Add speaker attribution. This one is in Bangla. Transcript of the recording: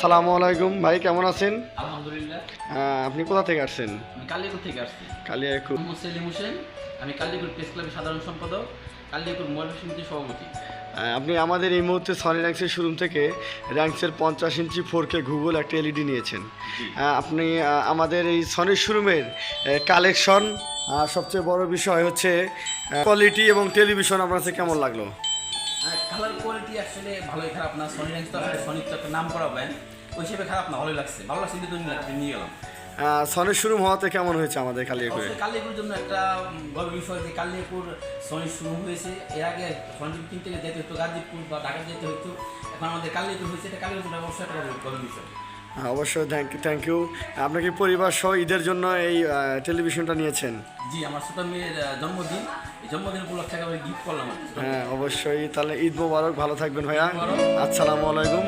Speaker 1: সালামু আলাইকুম। ভাই কেমন আছেন?
Speaker 2: আলহামদুলিল্লাহ।
Speaker 1: আপনি কোথা থেকে আসছেন?
Speaker 2: কালিয়াকুর থেকে আসছি।
Speaker 1: কালিয়াকুর
Speaker 2: সেলিম হোসেন। আমি কালিয়াকুর প্রেস ক্লাবের সাধারণ সম্পাদক কালিয়াকুর মহিলা সমিতির সভাপতি।
Speaker 1: আপনি আমাদের এই মুহূর্তে সনি র্যাঙ্কসের শোরুম থেকে র্যাঙ্কসের পঞ্চাশ ইঞ্চি ফোর কে গুগল একটা এলইডি নিয়েছেন। আপনি আমাদের এই সনির শোরুমের কালেকশন সবচেয়ে বড় বিষয় হচ্ছে কোয়ালিটি এবং টেলিভিশন আপনার কাছে কেমন লাগল?
Speaker 2: কালার কোয়ালিটি আসলে ভালোই খারাপ না সনি র্যাঙ্কস তো আসলে সনির তো একটা নাম করা ব্যান্ড ওই হিসেবে খারাপ না ভালোই লাগছে। ভালো লাগছে কিন্তু নিয়ে- গেলাম।
Speaker 1: সনির শোরুম হওয়াতে কেমন হয়েছে আমাদের কালিয়াকুরে
Speaker 2: অবশ্যই কালিয়াকুর জন্য একটা গর্বের বিষয় যে কালিয়াকুর সনি শুরু হয়েছে। এর আগে সনি কিনতে গেলে যেতে হতো গাজীপুর বা ঢাকা যেতে হতো। এখন আমাদের কালিয়াকুর হয়েছে এটা কালিয়াকুর জন্য অবশ্যই একটা গর্বের বিষয়
Speaker 1: হ্যাঁ, অবশ্যই থ্যাংক ইউ থ্যাংক ইউ আপনাকে পরিবার সহ ঈদের জন্য এই টেলিভিশনটা নিয়েছেন?
Speaker 2: জি আমার ছোট মেয়ের জন্মদিন। জন্মদিন উপলক্ষে গিফট করলাম
Speaker 1: হ্যাঁ অবশ্যই। তাহলে ঈদ মোবারক ভালো থাকবেন ভাইয়া। আসসালামু আলাইকুম।